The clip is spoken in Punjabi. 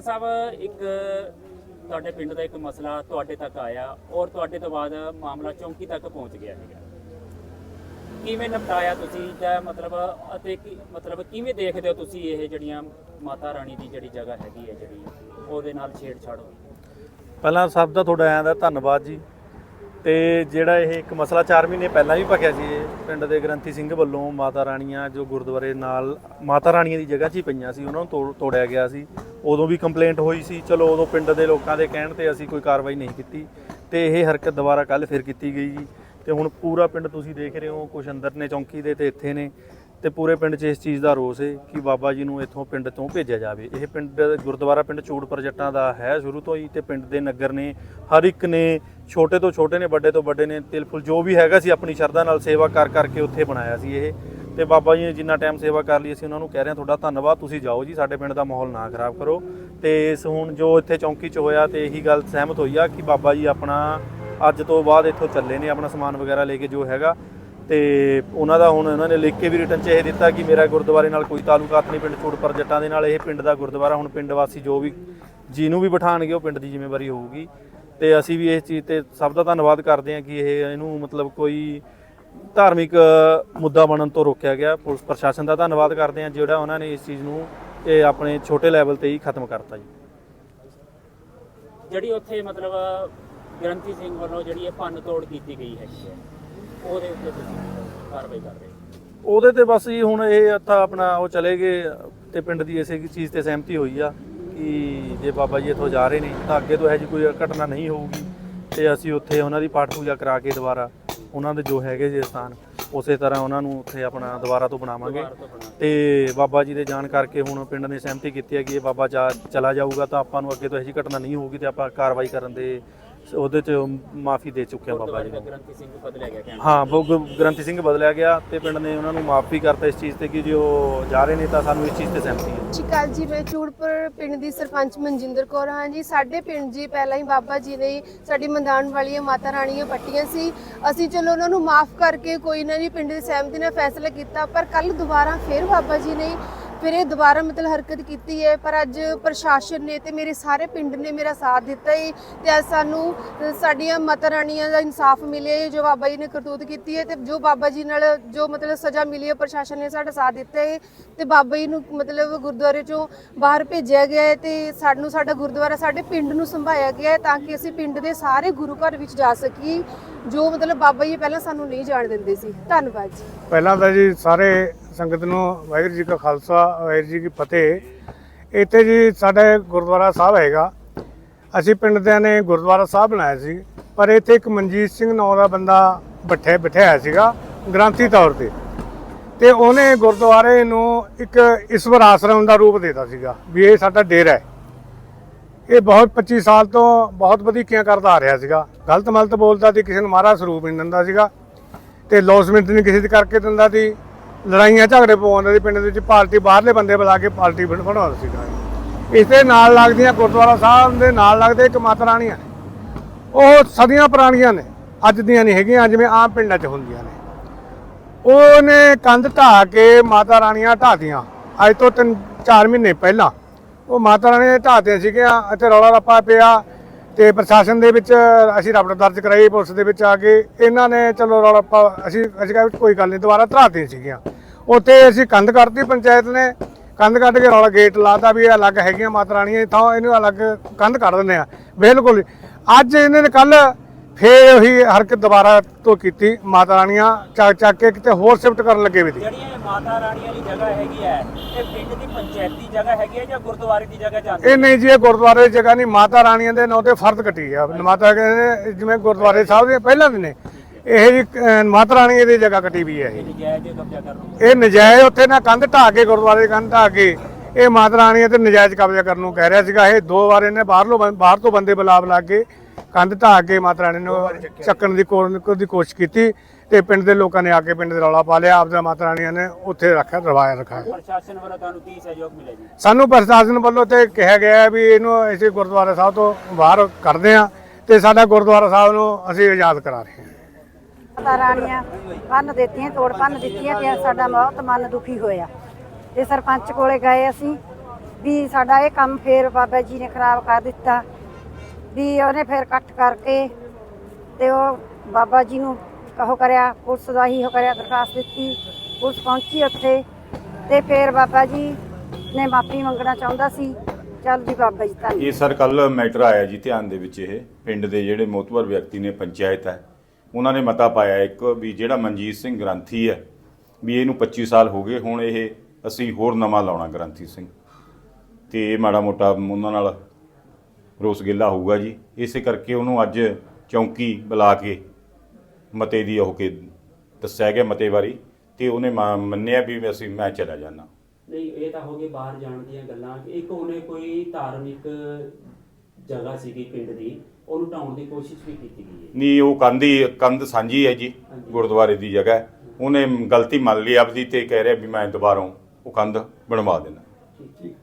ਸਾਹਿਬ, ਇੱਕ ਤੁਹਾਡੇ ਪਿੰਡ ਦਾ ਇੱਕ ਮਸਲਾ ਤੁਹਾਡੇ ਤੱਕ ਆਇਆ ਔਰ ਤੁਹਾਡੇ ਤੋਂ ਬਾਅਦ ਮਾਮਲਾ ਚੌਂਕੀ ਤੱਕ ਪਹੁੰਚ ਗਿਆ ਹੈਗਾ। ਕਿਵੇਂ ਨਿਪਟਾਇਆ ਤੁਸੀਂ? ਜਾਂ ਮਤਲਬ ਅਤੇ ਕੀ- ਮਤਲਬ ਕਿਵੇਂ ਦੇਖਦੇ ਹੋ ਤੁਸੀਂ ਇਹ ਜਿਹੜੀਆਂ ਮਾਤਾ ਰਾਣੀ ਦੀ ਜਿਹੜੀ ਜਗ੍ਹਾ ਹੈਗੀ ਹੈ ਜਿਹੜੀ, ਉਹਦੇ ਨਾਲ ਛੇੜਛਾੜ ਹੋਈ ਪਹਿਲਾਂ ਸਭ ਦਾ ਤੁਹਾਡਾ ਆਇਆਂ ਦਾ ਧੰਨਵਾਦ ਜੀ। ਤੇ ਜਿਹੜਾ ਇਹ ਇੱਕ ਮਸਲਾ 4 ਮਹੀਨੇ ਪਹਿਲਾਂ ਵੀ ਭਖਿਆ ਸੀ ਇਹ, ਪਿੰਡ ਦੇ ਗ੍ਰੰਥੀ ਸਿੰਘ ਵੱਲੋਂ ਮਾਤਾ ਰਾਣੀਆਂ ਜੋ ਗੁਰਦੁਆਰੇ ਨਾਲ ਮਾਤਾ ਰਾਣੀਆਂ ਦੀ ਜਗ੍ਹਾ 'ਚ ਹੀ ਪਈਆਂ ਸੀ, ਉਹਨਾਂ ਨੂੰ ਤੋੜ- ਤੋੜਿਆ ਗਿਆ ਸੀ। ਉਦੋਂ ਵੀ ਕੰਪਲੇਂਟ ਹੋਈ ਸੀ, ਚਲੋ ਉਦੋਂ ਪਿੰਡ ਦੇ ਲੋਕਾਂ ਦੇ ਕਹਿਣ ਤੇ ਅਸੀਂ ਕੋਈ ਕਾਰਵਾਈ ਨਹੀਂ ਕੀਤੀ ਤੇ ਇਹ ਹਰਕਤ ਦੁਬਾਰਾ ਕੱਲ ਫਿਰ ਕੀਤੀ ਗਈ ਜੀ। ਤੇ ਹੁਣ ਪੂਰਾ ਪਿੰਡ ਤੁਸੀਂ ਦੇਖ ਰਹੇ ਹੋ ਕੁਝ ਅੰਦਰ ਨੇ ਚੌਂਕੀ ਦੇ ਤੇ ਇੱਥੇ ਨੇ। ਤੇ ਪੂਰੇ ਪਿੰਡ 'ਚ ਇਸ ਚੀਜ਼ ਦਾ ਰੋਸ ਹੈ ਕਿ ਬਾਬਾ ਜੀ ਨੂੰ ਇੱਥੋਂ ਪਿੰਡ ਤੋਂ ਭੇਜਿਆ ਜਾਵੇ। ਇਹ ਪਿੰਡ ਗੁਰਦੁਆਰਾ ਪਿੰਡ ਚੂੜਪੁਰ ਜੱਟਾਂ ਦਾ ਹੈ ਸ਼ੁਰੂ ਤੋਂ ਹੀ ਤੇ ਪਿੰਡ ਦੇ ਨਗਰ ਨੇ, ਹਰ ਇੱਕ ਨੇ ਛੋਟੇ ਤੋਂ ਛੋਟੇ ਨੇ, ਵੱਡੇ ਤੋਂ ਵੱਡੇ ਨੇ, ਤਿਲ ਫੁੱਲ ਜੋ ਵੀ ਹੈਗਾ ਸੀ ਆਪਣੀ ਸ਼ਰਧਾ ਨਾਲ ਸੇਵਾ ਕਰ ਕਰਕੇ ਉੱਥੇ ਬਣਾਇਆ ਸੀ ਇਹ। ਤੇ ਬਾਬਾ ਜੀ ਨੇ ਜਿੰਨਾ ਟਾਈਮ ਸੇਵਾ ਕਰ ਲਈ, ਅਸੀਂ ਉਹਨਾਂ ਨੂੰ ਕਹਿ ਰਹੇ ਹਾਂ, ਤੁਹਾਡਾ ਧੰਨਵਾਦ, ਤੁਸੀਂ ਜਾਓ ਜੀ, ਸਾਡੇ ਪਿੰਡ ਦਾ ਮਾਹੌਲ ਨਾ ਖਰਾਬ ਕਰੋ। ਤੇ ਇਸ ਹੁਣ ਜੋ ਇੱਥੇ ਚੌਂਕੀ 'ਚ ਹੋਇਆ ਤੇ ਇਹੀ ਗੱਲ ਸਹਿਮਤ ਹੋਈ ਆ ਕਿ ਬਾਬਾ ਜੀ ਆਪਣਾ ਅੱਜ ਤੋਂ ਬਾਅਦ ਇੱਥੋਂ ਚੱਲੇ ਨੇ, ਆਪਣਾ ਸਮਾਨ ਵਗੈਰਾ ਲੈ ਕੇ ਜੋ ਹੈਗਾ। ਤੇ ਉਹਨਾਂ ਦਾ ਹੁਣ ਉਹਨਾਂ ਨੇ ਲਿਖ ਕੇ ਵੀ ਰਿਟਰਨ 'ਚ ਇਹ ਦਿੱਤਾ ਕਿ ਮੇਰਾ ਗੁਰਦੁਆਰੇ ਨਾਲ ਕੋਈ ਤਾਲੁਕਾਤ ਨਹੀਂ ਪਿੰਡ ਚੂੜਪੁਰ ਜੱਟਾਂ ਦੇ ਨਾਲ, ਇਹ ਪਿੰਡ ਦਾ ਗੁਰਦੁਆਰਾ, ਹੁਣ ਪਿੰਡ ਵਾਸੀ ਜੋ ਵੀ ਜਿਹਨੂੰ ਵੀ ਬਿਠਾਣਗੇ ਉਹ ਪਿੰਡ ਦੀ ਜ਼ਿੰਮੇਵਾਰੀ ਹੋਊਗੀ। ਤੇ ਅਸੀਂ ਵੀ ਇਸ ਚੀਜ਼ ਤੇ ਸਭ ਦਾ ਧੰਨਵਾਦ ਕਰਦੇ ਹਾਂ ਕਿ ਇਹ ਇਹਨੂੰ ਮਤਲਬ ਕੋਈ ਧਾਰਮਿਕ ਮੁੱਦਾ ਬਣਨ ਤੋਂ ਰੋਕਿਆ ਗਿਆ। ਪੁਲਿਸ ਪ੍ਰਸ਼ਾਸਨ ਦਾ ਧੰਨਵਾਦ ਕਰਦੇ ਹਾਂ, ਜਿਹੜਾ ਉਹਨਾਂ ਨੇ ਇਸ ਚੀਜ਼ ਨੂੰ ਇਹ ਆਪਣੇ ਛੋਟੇ ਲੈਵਲ ਤੇ ਹੀ ਖਤਮ ਕਰਤਾ ਜੀ। ਜਿਹੜੀ ਉੱਥੇ ਮਤਲਬ ਗ੍ਰੰਥੀ ਸਿੰਘ ਵੱਲੋਂ ਜਿਹੜੀ ਇਹ ਭੰਨ ਤੋੜ ਕੀਤੀ ਗਈ ਹੈਗੀ ਹੈ। ਉਹਦੇ ਉੱਤੇ ਤੁਸੀਂ ਕਾਰਵਾਈ ਕਰ ਰਹੇ ਹੋ? ਉਹਦੇ ਤੇ ਬਸ ਜੀ ਹੁਣ ਇਹ ਇੱਥਾ ਆਪਣਾ ਉਹ ਚਲੇ ਗਏ ਤੇ ਪਿੰਡ ਦੀ ਇਸੇ ਚੀਜ਼ ਤੇ ਸਹਿਮਤੀ ਹੋਈ ਆ ਕਿ ਜੇ ਬਾਬਾ ਜੀ ਇੱਥੋਂ ਜਾ ਰਹੇ ਨੇ ਤਾਂ ਅੱਗੇ ਤੋਂ ਇਹੋ ਜਿਹੀ ਕੋਈ ਘਟਨਾ ਨਹੀਂ ਹੋਊਗੀ ਤੇ ਅਸੀਂ ਉੱਥੇ ਉਹਨਾਂ ਦੀ ਪਾਠ ਪੂਜਾ ਕਰਾ ਕੇ ਦੁਬਾਰਾ ਉਹਨਾਂ ਦੇ ਜੋ ਹੈਗੇ ਜੇ ਸਥਾਨ ਉਸੇ ਤਰ੍ਹਾਂ ਉਹਨਾਂ ਨੂੰ ਉੱਥੇ ਆਪਣਾ ਦੁਬਾਰਾ ਤੋਂ ਬਣਾਵਾਂਗੇ। ਤੋਂ ਬਾਬਾ ਜੀ ਦੇ ਜਾਣ ਕਰਕੇ ਹੁਣ ਪਿੰਡ ਨੇ ਸਹਿਮਤੀ ਕੀਤੀ ਹੈ ਕਿ ਇਹ ਬਾਬਾ ਜਾ ਚਲਾ ਜਾਊਗਾ ਤਾਂ ਆਪਾਂ ਨੂੰ ਅੱਗੇ ਤੋਂ ਇਹੋ ਜਿਹੀ ਘਟਨਾ ਨਹੀਂ ਹੋਊਗੀ ਤੇ ਆਪਾਂ ਕਾਰਵਾਈ ਕਰਨ ਦੇ ਉਹਦੇ ਚ ਮਾਫੀ ਦੇ ਚੁੱਕੇ ਹਾਂ ਬਾਬਾ ਜੀ ਨੂੰ। ਗ੍ਰੰਥੀ ਸਿੰਘ ਬਦਲਿਆ ਗਿਆ ਕਹਿਣ ਹਾਂ ਉਹ ਗ- ਗ੍ਰੰਥੀ ਸਿੰਘ ਬਦਲਿਆ ਗਿਆ ਤੇ ਪਿੰਡ ਨੇ ਉਹਨਾਂ ਨੂੰ ਮਾਫੀ ਕਰਤਾ ਇਸ ਚੀਜ਼ ਤੇ ਕਿ ਜੋ ਜਾ ਰਹੇ ਨੇ ਤਾਂ ਸਾਨੂੰ ਇਸ ਚੀਜ਼ ਤੇ ਸਹਿਮਤੀ ਹੈ। ਸਤਿ ਸ਼੍ਰੀ ਅਕਾਲ ਜੀ ਮੈਂ ਚੂੜਪੁਰ ਪਿੰਡ ਦੀ ਸਰਪੰਚ ਮਨਜਿੰਦਰ ਕੌਰ ਹਾਂ ਜੀ। ਸਾਡੇ ਪਿੰਡ ਜੀ ਪਹਿਲਾਂ ਹੀ ਬਾਬਾ ਜੀ ਨੇ ਸਾਡੀ ਮੰਦਾਨ ਵਾਲੀਆਂ ਮਾਤਾ ਰਾਣੀਆਂ ਪੱਟੀਆਂ ਸੀ। ਅਸੀਂ ਚਲੋ ਉਹਨਾਂ ਨੂੰ ਮਾਫ ਕਰਕੇ ਕੋਈ ਨਾ ਨਹੀਂ ਪਿੰਡ ਦੀ ਸਹਿਮਤੀ ਨਾਲ ਫੈਸਲਾ ਕੀਤਾ ਪਰ ਕੱਲ ਦੁਬਾਰਾ ਫਿਰ ਬਾਬਾ ਜੀ ਨੇ ਫਿਰ ਇਹ ਦੁਬਾਰਾ ਮਤਲਬ ਹਰਕਤ ਕੀਤੀ ਹੈ, ਪਰ ਅੱਜ ਪ੍ਰਸ਼ਾਸਨ ਨੇ ਤੇ ਮੇਰੇ ਸਾਰੇ ਪਿੰਡ ਨੇ ਮੇਰਾ ਸਾਥ ਦਿੱਤਾ ਹੈ ਤੇ ਅੱਜ ਸਾਨੂੰ ਸਾਡੀਆਂ ਮਾਤਾ ਰਾਣੀਆਂ ਦਾ ਇਨਸਾਫ ਮਿਲਿਆ ਹੈ ਜੋ ਬਾਬਾ ਜੀ ਨੇ ਕਰਤੂਤ ਕੀਤੀ ਹੈ ਤੇ ਜੋ ਬਾਬਾ ਜੀ ਨਾਲ ਜੋ ਮਤਲਬ ਸਜ਼ਾ ਮਿਲੀ ਹੈ, ਪ੍ਰਸ਼ਾਸਨ ਨੇ ਸਾਡਾ ਸਾਥ ਦਿੱਤਾ ਹੈ ਤੇ ਬਾਬਾ ਜੀ ਨੂੰ ਮਤਲਬ ਗੁਰਦੁਆਰੇ ਚੋਂ ਬਾਹਰ ਭੇਜਿਆ ਗਿਆ ਹੈ ਤੇ ਸਾਨੂੰ ਸਾਡਾ ਗੁਰਦੁਆਰਾ ਸਾਡੇ ਪਿੰਡ ਨੂੰ ਸੰਭਾਇਆ ਗਿਆ ਹੈ ਤਾਂ ਕਿ ਅਸੀਂ ਪਿੰਡ ਦੇ ਸਾਰੇ ਗੁਰੂ ਘਰ ਵਿੱਚ ਜਾ ਸਕੀਏ, ਜੋ ਮਤਲਬ ਬਾਬਾ ਜੀ ਪਹਿਲਾਂ ਸਾਨੂੰ ਨਹੀਂ ਜਾਣ ਦਿੰਦੇ ਸੀ। ਧੰਨਵਾਦ ਜੀ। ਪਹਿਲਾਂ ਤਾਂ ਜੀ ਸਾਰੇ ਸੰਗਤ ਨੂੰ ਵਾਹਿਗੁਰੂ ਜੀ ਕਾ ਖਾਲਸਾ, ਵਾਹਿਗੁਰੂ ਜੀ ਕੀ ਫਤਿਹ। ਇੱਥੇ ਜੀ ਸਾਡਾ ਗੁਰਦੁਆਰਾ ਸਾਹਿਬ ਹੈਗਾ। ਅਸੀਂ ਪਿੰਡ ਦਿਆਂ ਨੇ ਗੁਰਦੁਆਰਾ ਸਾਹਿਬ ਬਣਾਇਆ ਸੀ। ਪਰ ਇੱਥੇ ਇੱਕ ਮਨਜੀਤ ਸਿੰਘ ਨਾਂ ਦਾ ਬੰਦਾ ਬੱਠੇ ਬਿਠਾਇਆ ਸੀਗਾ ਗ੍ਰਾਂਤੀ ਤੌਰ ਤੇ। ਤੇ ਉਹਨੇ ਗੁਰਦੁਆਰੇ ਨੂੰ ਇੱਕ ਈਸ਼ਵਰ ਆਸ਼ਰਮ ਦਾ ਰੂਪ ਦਿੱਤਾ ਸੀਗਾ, ਵੀ ਇਹ ਸਾਡਾ ਡੇਰਾ ਹੈ। ਇਹ ਬਹੁਤ 25 ਸਾਲ ਤੋਂ ਬਹੁਤ ਵਧੀਕੀਆਂ ਕਰਦਾ ਆ ਰਿਹਾ ਸੀਗਾ। ਗਲਤ ਮਲਤ ਬੋਲਦਾ ਸੀ, ਕਿਸੇ ਨੂੰ ਮਾਰਾ ਸਰੂਪ ਨਹੀਂ ਦਿੰਦਾ ਸੀਗਾ। ਤੇ ਲੌਸਮੈਂਟ ਨਹੀਂ ਕਿਸੇ ਦੇ ਕਰਕੇ ਦਿੰਦਾ ਸੀ। ਲੜਾਈਆਂ ਝਗੜੇ ਪਵਾਉਂਦਾ ਸੀ ਪਿੰਡ ਦੇ ਵਿੱਚ ਪਾਰਟੀ, ਬਾਹਰਲੇ ਬੰਦੇ ਬੁਲਾ ਕੇ ਪਾਰਟੀ ਬਣ- ਬਣਾਉਂਦਾ ਸੀਗਾ। ਇਸ ਦੇ ਨਾਲ ਲੱਗਦੀਆਂ ਗੁਰਦੁਆਰਾ ਸਾਹਿਬ ਦੇ ਨਾਲ ਲੱਗਦੇ ਇੱਕ ਮਾਤਾ ਰਾਣੀਆਂ ਨੇ ਉਹ ਸਦੀਆਂ ਪੁਰਾਣੀਆਂ ਨੇ, ਅੱਜ ਦੀਆਂ ਨਹੀਂ ਹੈਗੀਆਂ ਜਿਵੇਂ ਆਮ ਪਿੰਡਾਂ 'ਚ ਹੁੰਦੀਆਂ ਨੇ। ਉਹਨੇ ਕੰਧ ਢਾਹ ਕੇ ਮਾਤਾ ਰਾਣੀਆਂ ਢਾਤੀਆਂ ਅੱਜ ਤੋਂ ਤਿੰਨ ਚਾਰ ਮਹੀਨੇ ਪਹਿਲਾਂ ਉਹ ਮਾਤਾ ਰਾਣੀ ਨੇ ਢਾਹਤੀਆਂ ਸੀਗੀਆਂ ਅਤੇ ਰੌਲਾ ਰੱਪਾ ਪਿਆ। ਤੇ ਪ੍ਰਸ਼ਾਸਨ ਦੇ ਵਿੱਚ ਅਸੀਂ ਰਿਪੋਰਟ ਦਰਜ ਕਰਾਈ, ਪੁਲਿਸ ਦੇ ਵਿੱਚ ਆ ਕੇ ਇਹਨਾਂ ਨੇ, ਚਲੋ ਰੌਲਾ ਰੱਪਾ ਅਸੀਂ ਅਸੀਂ ਕਿਹਾ ਵੀ ਕੋਈ ਗੱਲ ਨਹੀਂ, ਦੁਬਾਰਾ ਢਾਹਤੀਆਂ ਸੀਗੀਆਂ। ਉੱਥੇ ਅਸੀਂ ਕੰਧ ਕੱਢਤੀ ਪੰਚਾਇਤ ਨੇ, ਕੰਧ ਕੱਢ ਕੇ ਰੌਲਾ ਗੇਟ ਲਾਤਾ ਵੀ ਇਹ ਅਲੱਗ ਹੈਗੀਆਂ ਮਾਤਾ ਰਾਣੀਆਂ, ਥਾਂ ਇਹਨੂੰ ਅਲੱਗ ਕੰਧ ਕੱਢ ਦਿੰਦੇ ਆ। ਬਿਲਕੁਲ ਅੱਜ ਇਹਨਾਂ ਨੇ ਕੱਲ ਫੇਰ ਉਹੀ ਹਰਕਤ ਦੁਬਾਰਾ ਤੋਂ ਕੀਤੀ ਮਾਤਾ ਰਾਣੀਆਂ ਚੱਕ ਚੱਕ ਕੇ ਕਿਤੇ ਹੋਰ ਸ਼ਿਫਟ ਕਰਨ ਲੱਗੇ ਵੀ ਸੀ ਜਿਹੜੀਆਂ ਇਹ ਮਾਤਾ ਰਾਣੀ ਵਾਲੀ ਜਗ੍ਹਾ ਹੈਗੀ ਹੈ ਇਹ ਪਿੰਡ ਦੀ ਪੰਚਾਇਤੀ ਜਗ੍ਹਾ ਹੈਗੀ ਹੈ ਜਾਂ ਗੁਰਦੁਆਰੇ ਦੀ ਜਗ੍ਹਾ ਜਾਂਦੀ ਇਹ ਨਹੀਂ ਜੀ ਇਹ ਗੁਰਦੁਆਰੇ ਦੀ ਜਗ੍ਹਾ ਨਹੀਂ ਮਾਤਾ ਰਾਣੀਆਂ ਦੇ ਨਾਂ ਤੇ ਫਰਜ਼ ਕੱਟੀ ਆ। ਮਾਤਾ ਕਹਿੰਦੇ ਜਿਵੇਂ ਗੁਰਦੁਆਰੇ ਸਾਹਿਬ ਦੇ ਪਹਿਲਾਂ ਦੇ ਨੇ ਇਹ ਜੀ ਅਹ, ਮਾਤਾ ਰਾਣੀ ਦੀ ਜਗ੍ਹਾ ਕੱਟੀ ਵੀ ਹੈ ਇਹ। ਨਜਾਇਜ਼ ਕਬਜ਼ਾ ਕਰਨ ਨੂੰ। ਇਹ ਨਜਾਇਜ਼ ਉੱਥੇ ਨਾ ਕੰਧ ਢਾਹ ਕੇ ਗੁਰਦੁਆਰੇ ਦੀ ਕੰਧ ਢਾਹ ਕੇ ਇਹ ਮਾਤਾ ਰਾਣੀ ਤੇ ਨਜਾਇਜ਼ ਕਬਜ਼ਾ ਕਰਨ ਨੂੰ ਕਹਿ ਰਿਹਾ ਸੀਗਾ। ਇਹ ਦੋ ਵਾਰ ਇਹਨੇ ਬਾਹਰੋਂ ਬੰ- ਬਾਹਰ ਤੋਂ ਬੰਦੇ ਬੁਲਾ ਬੁਲਾ ਕੇ ਕੰਧ ਢਾਹ ਕੇ ਮਾਤਾ ਰਾਣੀ ਨੂੰ ਚੱਕਣ ਦੀ ਕੋ- ਦੀ ਕੋਸ਼ਿਸ਼ ਕੀਤੀ ਤੇ ਪਿੰਡ ਦੇ ਲੋਕਾਂ ਨੇ ਆ ਕੇ ਪਿੰਡ ਦੇ ਰੌਲਾ ਪਾ ਲਿਆ ਆਪਦਾ ਮਾਤਾ ਰਾਣੀਆਂ ਨੇ ਉੱਥੇ ਰੱਖਿਆ ਰਵਾਇਆ ਰੱਖਿਆ ਪ੍ਰਸ਼ਾਸਨ ਵੱਲੋਂ ਤੁਹਾਨੂੰ ਕੀ ਸਹਿਯੋਗ ਮਿਲਿਆ ਜੀ? ਸਾਨੂੰ ਪ੍ਰਸ਼ਾਸਨ ਵੱਲੋਂ ਤੇ ਕਿਹਾ ਗਿਆ ਹੈ ਵੀ ਇਹਨੂੰ ਅਸੀਂ ਗੁਰਦੁਆਰਾ ਸਾਹਿਬ ਤੋਂ ਬਾਹਰ ਕਰਦੇ ਹਾਂ ਤੇ ਸਾਡਾ ਗੁਰਦੁਆਰਾ ਸਾਹਿਬ ਨੂੰ ਅਸੀਂ ਆਜ਼ਾਦ ਕਰਾ ਰਹੇ ਹਾਂ। ਮਾਤਾ ਰਾਣੀਆਂ ਪੰਨ ਦਿੱਤੀਆਂ ਤੋੜ ਪੰਨ ਦਿੱਤੀਆਂ ਤੇ ਸਾਡਾ ਬਹੁਤ ਮਨ ਦੁਖੀ ਹੋਇਆ। ਤੇ ਸਰਪੰਚ ਕੋਲੇ ਗਏ ਅਸੀਂ ਵੀ ਸਾਡਾ ਇਹ ਕੰਮ ਫੇਰ ਬਾਬਾ ਜੀ ਨੇ ਖਰਾਬ ਕਰ ਦਿੱਤਾ। ਵੀ ਉਹਨੇ ਫੇਰ ਇਕੱਠ ਕਰਕੇ ਤੇ ਉਹ ਬਾਬਾ ਜੀ ਨੂੰ ਕਹੋ ਕਰਿਆ, ਪੁਲਿਸ ਦਾ ਹੀ ਉਹ ਕਰਿਆ, ਦਰਖਾਸਤ ਦਿੱਤੀ, ਪੁਲਿਸ ਪਹੁੰਚੀ ਉੱਥੇ ਤੇ ਫੇਰ ਬਾਬਾ ਜੀ ਨੇ ਮਾਫੀ ਮੰਗਣਾ ਚਾਹੁੰਦਾ ਸੀ। ਚੱਲ ਜੀ ਬਾਬਾ ਜੀ ਧੰਨ ਇਹ ਸਰ ਕੱਲ ਮੈਟਰ ਆਇਆ ਜੀ ਧਿਆਨ ਦੇ ਵਿੱਚ ਇਹ, ਪਿੰਡ ਦੇ ਜਿਹੜੇ ਮੋਤਬਰ ਵਿਅਕਤੀ ਨੇ, ਪੰਚਾਇਤ ਹੈ। ਉਹਨਾਂ ਨੇ ਮਤਾ ਪਾਇਆ ਇੱਕ ਵੀ ਜਿਹੜਾ ਮਨਜੀਤ ਸਿੰਘ ਗ੍ਰੰਥੀ ਹੈ, ਵੀ ਇਹਨੂੰ 25 ਸਾਲ ਹੋ ਗਏ, ਹੁਣ ਇਹ ਅਸੀਂ ਹੋਰ ਨਵਾਂ ਲਾਉਣਾ ਗ੍ਰੰਥੀ ਸਿੰਘ। ਤੇ ਇਹ ਮਾੜਾ ਮੋਟਾ ਉਹਨਾਂ ਨਾਲ ਰੋਸ ਗਿੱਲਾ ਹੋਊਗਾ ਜੀ। ਇਸੇ ਕਰਕੇ ਉਹਨੂੰ ਅੱਜ ਚੌਂਕੀ ਬੁਲਾ ਕੇ ਮਤੇ ਦੀ ਉਹ ਕੇ ਦੱਸਿਆ ਗਿਆ ਮਤੇ ਬਾਰੇ ਤੇ ਉਹਨੇ ਮੰਨਿਆ ਵੀ ਅਸੀਂ ਮੈਂ ਚਲਾ ਜਾਣਾ ਨਹੀਂ ਇਹ ਤਾਂ ਹੋ ਗਏ ਬਾਹਰ ਜਾਣ ਦੀਆਂ ਗੱਲਾਂ। ਇੱਕ ਉਹਨੇ ਕੋਈ ਧਾਰਮਿਕ ਜਗ੍ਹਾ ਸੀਗੀ ਪਿੰਡ ਦੀ ਉਹਨੂੰ ਢਾਉਣ ਦੀ ਕੋਸ਼ਿਸ਼ ਵੀ ਕੀਤੀ ਗਈ ਹੈ। ਨਹੀਂ ਉਹ ਕੰਧ ਹੀ ਕੰਧ ਸਾਂਝੀ ਹੈ ਜੀ। ਗੁਰਦੁਆਰੇ ਦੀ ਜਗ੍ਹਾ। ਉਹਨੇ ਗਲਤੀ ਮੰਨ ਲਈ ਆਪਦੀ ਤੇ ਕਹਿ ਰਿਹਾ ਵੀ ਮੈਂ ਦੁਬਾਰਾ ਉਹ ਕੰਧ ਬਣਵਾ ਦੇਣਾ। ਠੀਕ ਠੀਕ।